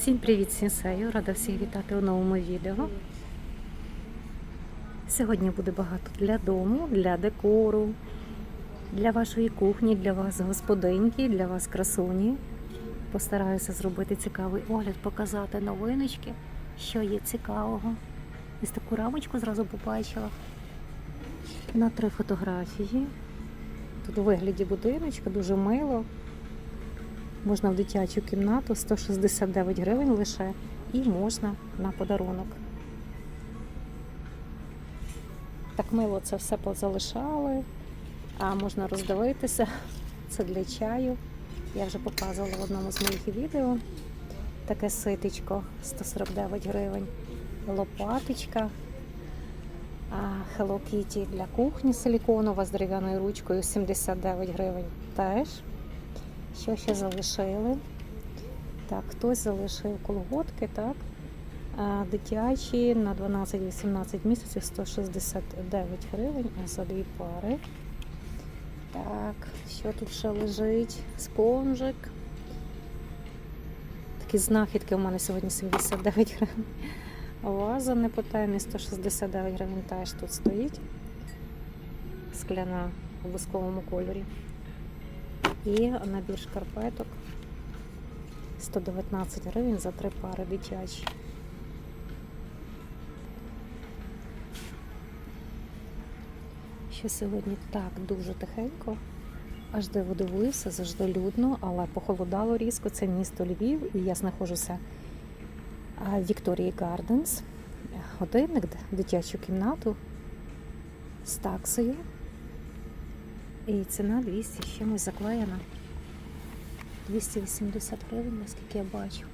Всім привіт, сенсею! Рада всіх вітати у новому відео. Сьогодні буде багато для дому, для декору, для вашої кухні, для вас господинки, для вас красуні. Постараюся зробити цікавий огляд, показати новиночки, що є цікавого. Ось таку рамочку зразу побачила на три фотографії. Тут у вигляді будиночка, дуже мило. Можна в дитячу кімнату 169 гривень лише і можна на подарунок. Так мило це все позалишали, а можна роздивитися. Це для чаю. Я вже показувала в одному з моїх відео. Таке ситечко 149 гривень, лопаточка. Hello Kitty для кухні силіконова з дерев'яною ручкою 79 гривень теж. Що ще залишили? Так, хтось залишив колготки, так? А, дитячі на 12-18 місяців 169 гривень а за дві пари. Так, що тут ще лежить? Спонжик. Такі знахідки у мене сьогодні 79 гривень. Ваза не по темі 169 гривень теж тут стоїть. Скляна у бусковому кольорі. І набір шкарпеток 119 гривень за три пари дитячі. Що сьогодні так дуже тихенько. Аж диво дивуюся, завжди людно, але похолодало різко. Це місто Львів, і я знаходжуся в Вікторії Гарденс. Годинник, дитячу кімнату з таксою. І ціна 200 з чимось заклеєна. 280 гривень, наскільки я бачу.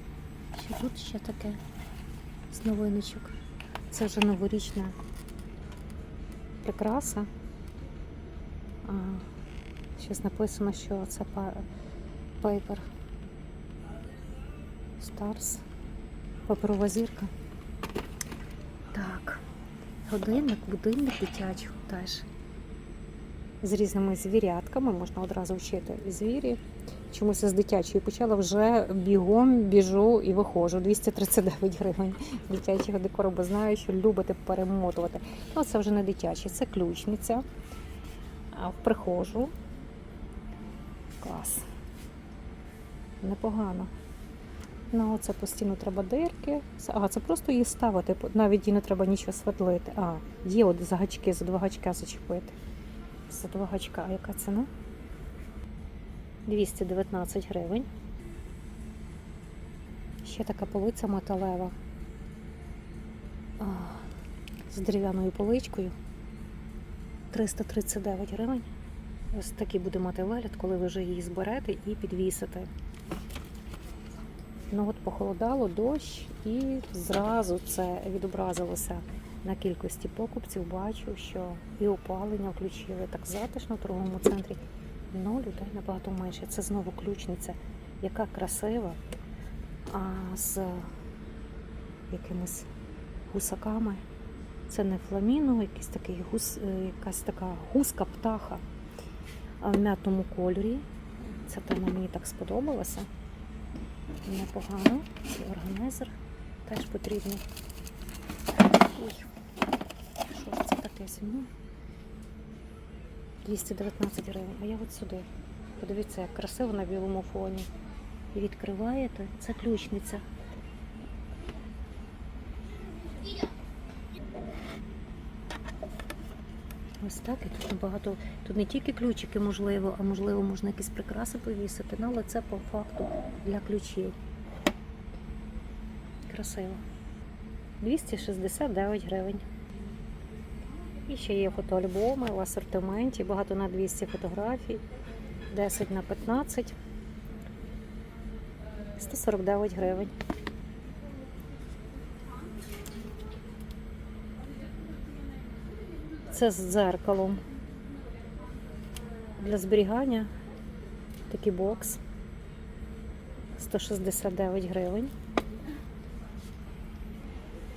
Що тут ще таке з новиночок? Це вже новорічна прикраса. А, щось написано, що це Paper Stars. Паперова зірка. Так, годинник, будильник дитячий теж з різними звірятками, можна одразу вчити звірі. Чомусь з дитячої почала вже бігом біжу і виходжу. 239 гривень дитячого декору, бо знаю, що любите перемотувати. Ну, це вже не дитячий, це ключниця. В прихожу. Клас. Непогано. Ну, це постійно треба дирки. А, це просто її ставити, навіть їй не треба нічого светлити. А, є от за гачки, за два гачка зачепити. За два гачка. Яка ціна? 219 гривень. Ще така полиця металева. З дерев'яною поличкою. 339 гривень. Ось такий буде мати вигляд, коли ви вже її зберете і підвісите. Ну от похолодало дощ і зразу це відобразилося на кількості покупців. Бачу, що і опалення включили так затишно в торговому центрі. Ну, людей набагато менше. Це знову ключниця, яка красива, а з якимись гусаками. Це не фламіно, якийсь такий гус, якась така гуска птаха в м'ятному кольорі. Ця тема мені так сподобалася. Непогано. Цей органайзер теж потрібний. Ой, таке зімно? 219 гривень. А я от сюди. Подивіться, як красиво на білому фоні. І відкриваєте, це ключниця. Ось так, і тут набагато. Тут не тільки ключики, можливо, а можливо, можна якісь прикраси повісити, ну, але це по факту для ключів. Красиво. 269 гривень. І ще є фотоальбоми в асортименті, багато на 200 фотографій, 10 на 15, 149 гривень. Це з дзеркалом. Для зберігання такий бокс 169 гривень.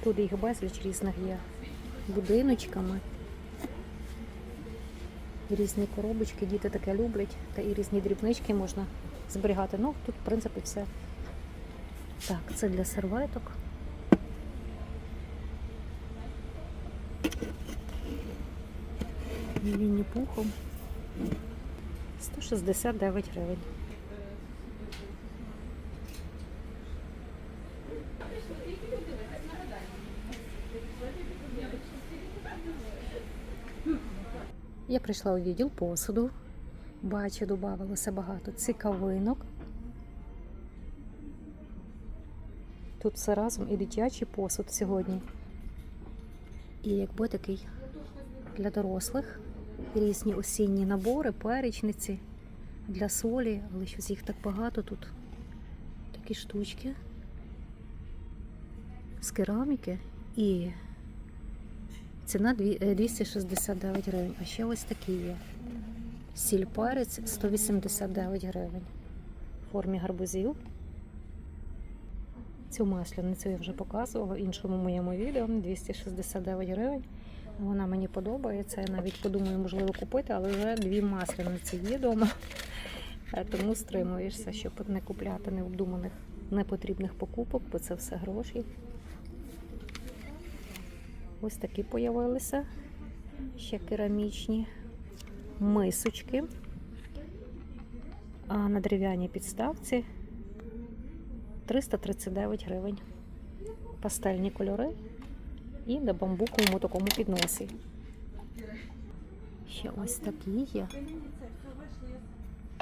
Тут їх безліч різних є будиночками. Різні коробочки, діти таке люблять, та і різні дрібнички можна зберігати. Ну, тут, в принципі, все Так, це для серветок. Вінні пухом. 169 гривень. Я прийшла у відділ посуду. Бачу, додавалося багато цікавинок. Тут все разом і дитячий посуд сьогодні. І якби такий для дорослих різні осінні набори, перечниці для солі, але щось їх так багато тут. Такі штучки з кераміки і ціна е, 269 гривень. А ще ось такі є. Сіль перець 189 гривень в формі гарбузів. Цю масляницю я вже показувала в іншому моєму відео 269 гривень. Вона мені подобається. Я навіть подумаю, можливо, купити, але вже дві масляниці є вдома. Е, Тому стримуєшся, щоб не купляти необдуманих непотрібних покупок, бо це все гроші. Ось такі появилися. Ще керамічні мисочки. А на дерев'яній підставці 339 гривень. Пастельні кольори і на бамбуковому такому підносі. Ще ось такі є.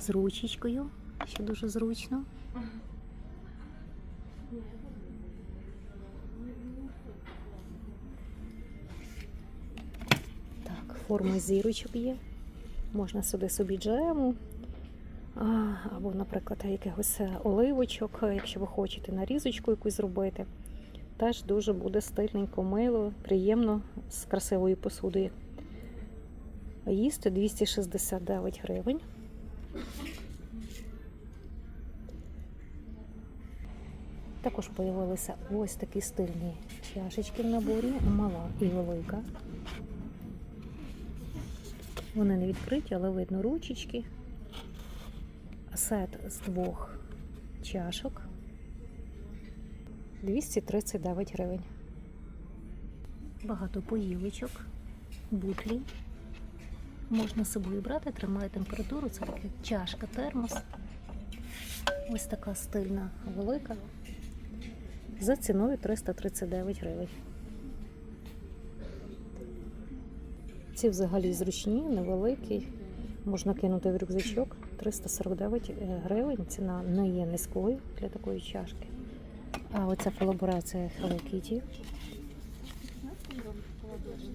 З ручечкою, що дуже зручно. Так, форма зірочок є. Можна сюди собі джему. Або, наприклад, якихось е, оливочок, якщо ви хочете нарізочку якусь зробити. Теж дуже буде стильненько, мило, приємно з красивою посудою. Їсти 269 гривень. Також з'явилися ось такі стильні чашечки в наборі, мала і велика. Вони не відкриті, але видно ручечки. Сет з двох чашок 239 гривень. Багато поїлочок, бутлі. Можна з собою брати, тримає температуру. Це така чашка термос. Ось така стильна велика. За ціною 339 гривень. Ці взагалі зручні, невеликі. Можна кинути в рюкзачок 349 гривень. Ціна не є низькою для такої чашки. А оця колаборація Hello Kitty.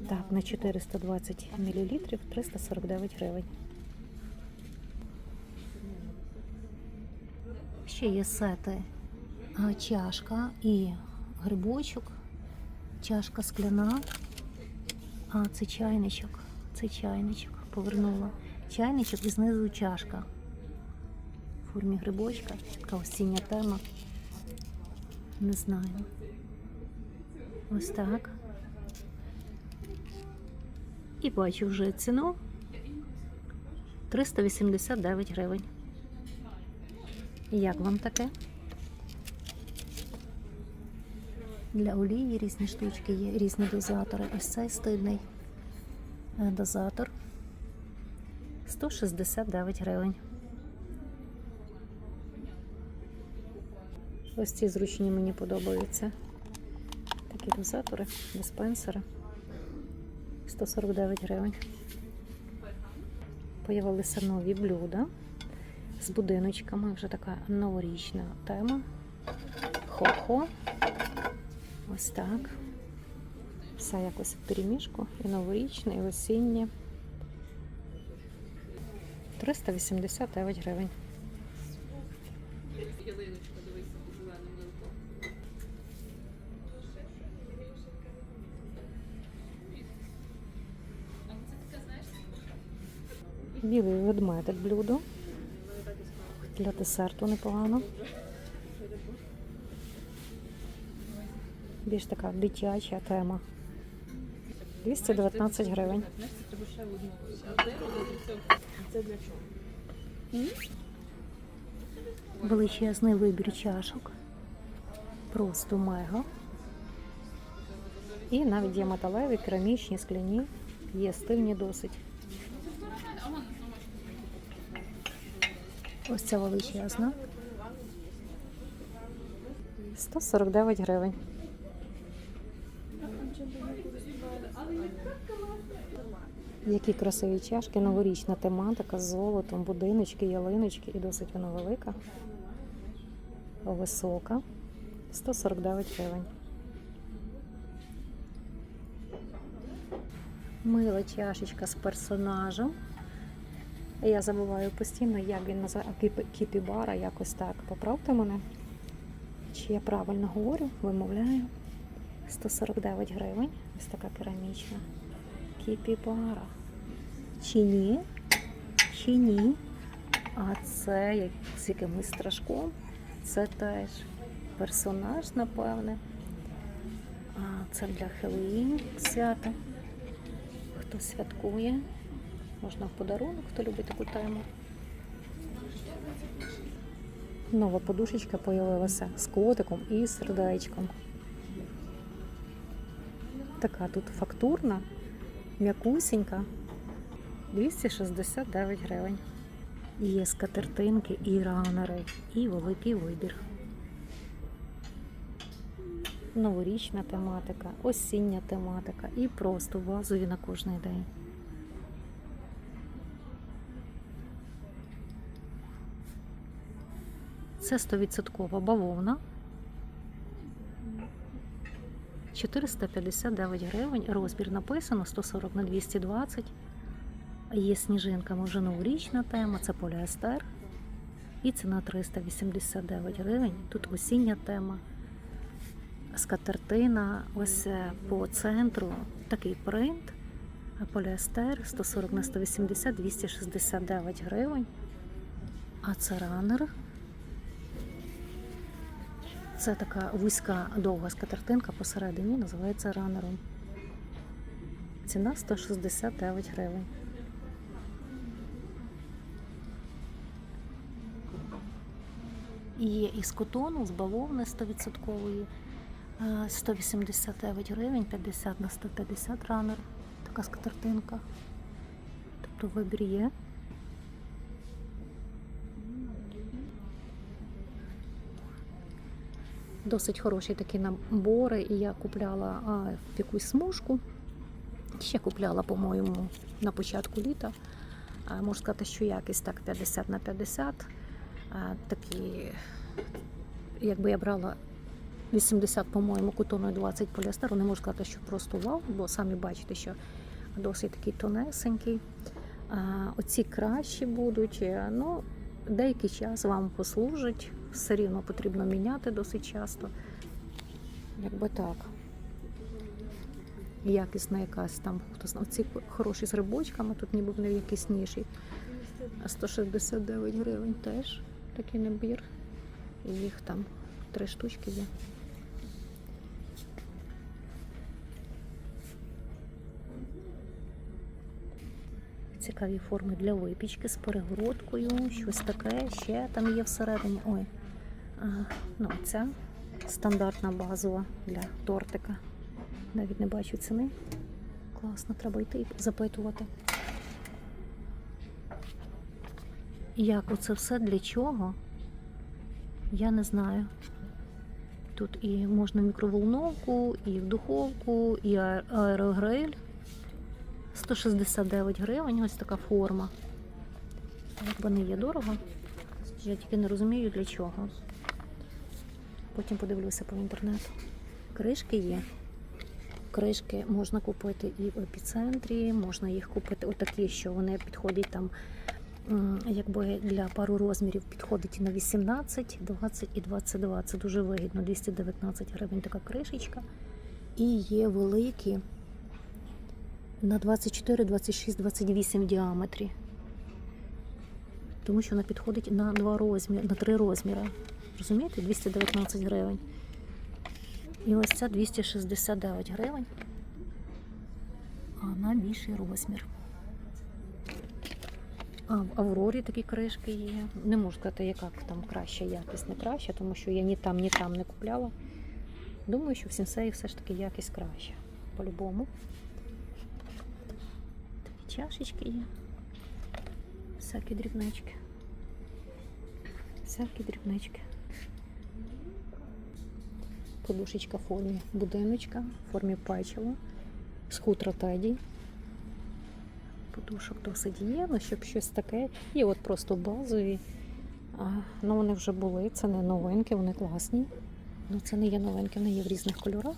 Так, на 420 мл 349 гривень. Ще є сети чашка і грибочок, чашка скляна, а це чайничок, це чайничок, повернула. Чайничок і знизу чашка. В формі грибочка, така осіння тема. Не знаю. Ось так. І бачу вже ціну 389 гривень. Як вам таке? Для олії різні штучки є, різні дозатори. Ось цей стильний е, дозатор 169 гривень. Ось ці зручні мені подобаються. Такі дозатори, диспенсери. 149 гривень. Появилися нові блюда з будиночками. Вже така новорічна тема. Хо-хо. Ось так. Все якось в переміжку. І новорічне, і осіннє. 389 гривень. Білий ведмедик блюдо. Для десерту непогано. Більш така дитяча тема. 219 гривень. це? Величезний вибір чашок. Просто мега. І навіть є металеві, керамічні, скляні, є стильні досить. Ось ця величезна. 149 гривень. Які красиві чашки, новорічна тематика з золотом, будиночки, ялиночки і досить вона велика, висока. 149 гривень. Мила чашечка з персонажем. Я забуваю постійно, як він називає кіпібара, якось так. Поправте мене. Чи я правильно говорю, вимовляю. 149 гривень. Ось така керамічна. Кіпібара. Чи ні? Чи ні? А це як з якимось страшком. Це теж персонаж, напевне. А це для Хеллоуін свята. Хто святкує. Можна в подарунок, хто любить таку тему. Нова подушечка появилася з котиком і сердечком. Така тут фактурна, м'якусінька. 269 гривень. Є скатертинки і ранери, і великий вибір. Новорічна тематика, осіння тематика і просто базові на кожний день. Це 100% бавовна. 459 гривень. Розмір написано 140 на 220. Є сніжинка, може новорічна тема, це поліестер. І ціна 389 гривень. Тут осіння тема. Скатертина, ось е, по центру такий принт. А поліестер 140 на 180 269 гривень. А це ранер. Це така вузька довга скатертинка посередині, називається ранером. Ціна 169 гривень. І Є із котону, з бавовни 100%, е, 189 гривень, 50 на 150 ранер. Така скатертинка. Тобто вибір є. Досить хороші такі набори, і я купляла а, якусь смужку. Ще купляла, по-моєму, на початку літа. А, можу сказати, що якість так 50 на 50. Такі, якби я брала 80, по-моєму, кутону і 20 поліестеру, не можу сказати, що просто вау, бо самі бачите, що досить такий тонесенький. Оці кращі будуть. Е, Ну, деякий час вам послужить. Все рівно потрібно міняти досить часто. Якби так. Якісна якась там, хто знає, ці хороші з грибочками, тут ніби вони якісніші. А 169 гривень теж такий набір. І їх там три штучки є. Цікаві форми для випічки з перегородкою, щось таке, ще там є всередині. Ой, а, ну ця стандартна базова для тортика. Навіть не бачу ціни. Класно, треба йти і запитувати. Як оце все для чого? Я не знаю. Тут і можна мікроволновку, і в духовку, і аерогриль. 169 гривень, ось така форма. Якби не є дорого. Я тільки не розумію для чого. Потім подивлюся по інтернету. Кришки є. Кришки можна купити і в епіцентрі, можна їх купити отакі, що вони підходять там, якби для пару розмірів підходить на 18, 20 і 22. Це дуже вигідно. 219 гривень така кришечка. І є великі на 24, 26, 28 в діаметрі. Тому що вона підходить на два розміри, на три розміри. Розумієте? 219 гривень. І ось ця 269 гривень. А на більший розмір. А в Аврорі такі кришки є. Не можу сказати, яка там краща якість, не краща, тому що я ні там, ні там не купляла. Думаю, що в сінсеї все ж таки якість краща. По-любому. Такі чашечки є. Всякі дрібнички. Всякі дрібнички. Подушечка в формі будиночка, в формі печива, з хутра теді. Подушок досить є, але щоб щось таке. І от просто базові. А, ну вони вже були, це не новинки, вони класні. Ну це не є новинки, вони є в різних кольорах.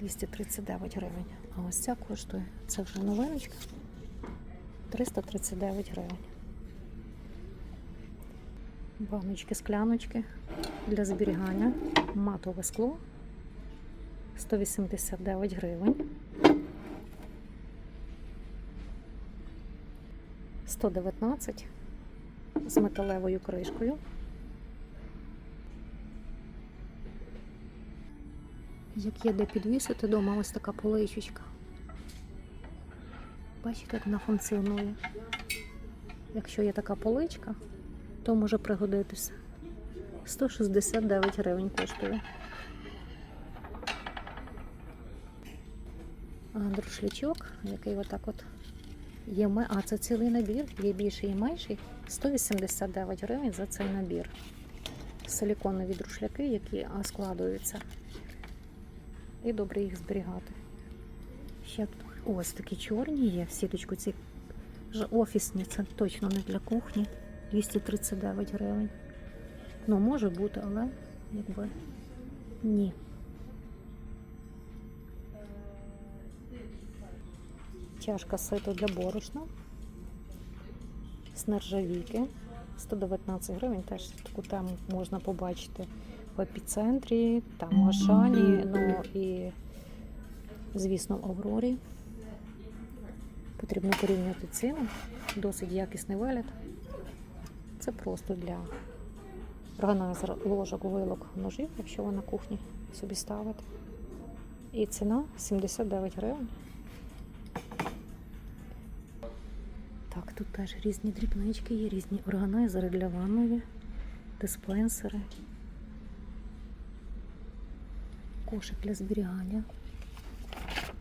239 гривень. А ось ця коштує, це вже новиночка. 339 гривень. Баночки, скляночки для зберігання. Матове скло 189 гривень. 119 з металевою кришкою. Як є де підвісити вдома ось така поличечка. Бачите, як вона функціонує. Якщо є така поличка, то може пригодитися. 169 гривень коштує. Друшлячок, який отак от є. А, це цілий набір, є більший і менший. 189 гривень за цей набір. Силіконові друшляки, які складуються. І добре їх зберігати. Ще ось такі чорні є в сіточку. Ці офісні, це точно не для кухні. 239 гривень. Ну, може бути, але якби ні. Чашка сито для борошна. З нержавійки. 119 гривень. Теж таку тему можна побачити в епіцентрі, там в Ашані, ну і, звісно, в Аврорі. Потрібно порівняти ціну. Досить якісний вигляд. Це просто для органайзера ложок, вилок, ножів, якщо ви на кухні собі ставите. І ціна 79 гривень. Так, тут теж різні дрібнички є, різні органайзери для ванної, диспенсери, кошик для зберігання,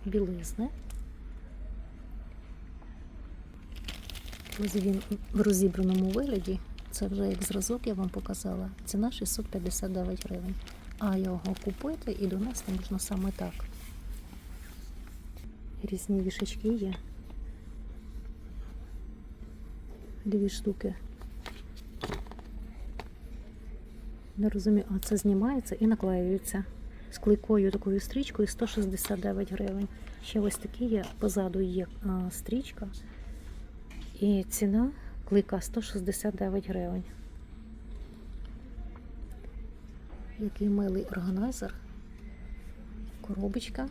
білизни. Ось він в розібраному вигляді. Це вже як зразок я вам показала. Ціна 659 гривень. А його купити і донести можна саме так. Різні вішачки є. Дві штуки. Не розумію, а це знімається і наклеюється з клейкою такою стрічкою 169 гривень. Ще ось такі є, позаду є а, стрічка. І ціна клейка 169 гривень. Який милий органайзер. Коробочка.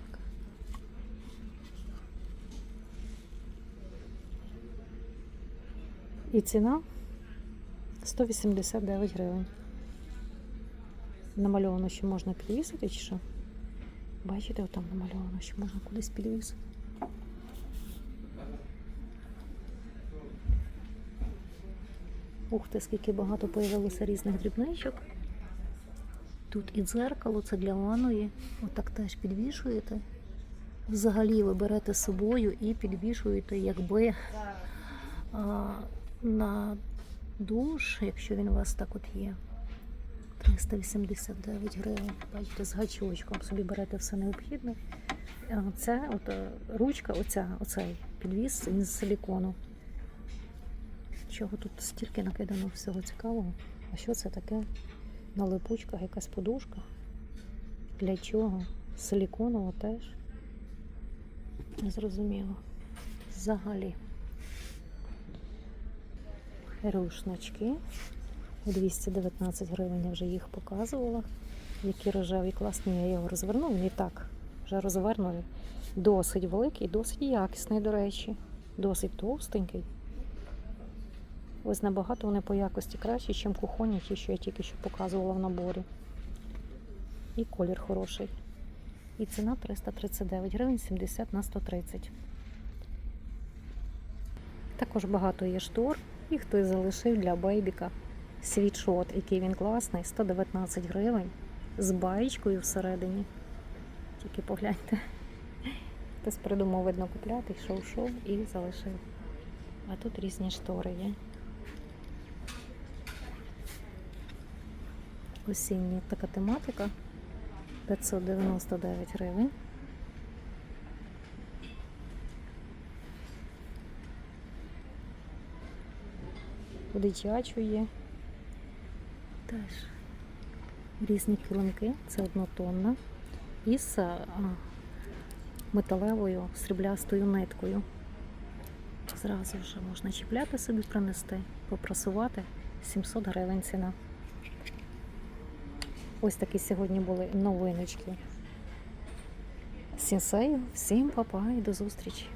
І ціна 189 гривень. Намальовано, що можна підвісити чи що? Бачите, там намальовано, що можна кудись підвісити. Ух ти, скільки багато появилося різних дрібничок. Тут і дзеркало, це для ванної. Отак теж підвішуєте. Взагалі ви берете з собою і підвішуєте, якби а, на душ, якщо він у вас так от є. 389 гривень. Бачите, з гачочком собі берете все необхідне. Це от, е, ручка, оця, оцей підвіс, він з силікону. Чого тут стільки накидано всього цікавого? А що це таке? На липучках якась подушка? Для чого? Силіконова теж? Незрозуміло. Взагалі. Рушнички. 219 гривень я вже їх показувала. Які рожеві класні, я його розверну. Він і так вже розвернений. Досить великий, досить якісний, до речі. Досить товстенький. Ось набагато вони по якості кращі, ніж кухонні, ті, що я тільки що показувала в наборі. І колір хороший. І ціна 339 гривень 70 на 130. Також багато є штор. І хтось залишив для бейбіка світшот, який він класний, 119 гривень. з баєчкою всередині. Тільки погляньте. Хтось придумав, видно, купляти, йшов, йшов і залишив. А тут різні штори є. Осіння така тематика. 599 гривень. Дитячу є. Теж різні килимки, це однотонна. Із а, металевою сріблястою ниткою. Зразу вже можна чіпляти собі, принести, попрасувати. 700 гривень ціна. Ось такі сьогодні були новиночки. Сінсею. Всім па-па і до зустрічі!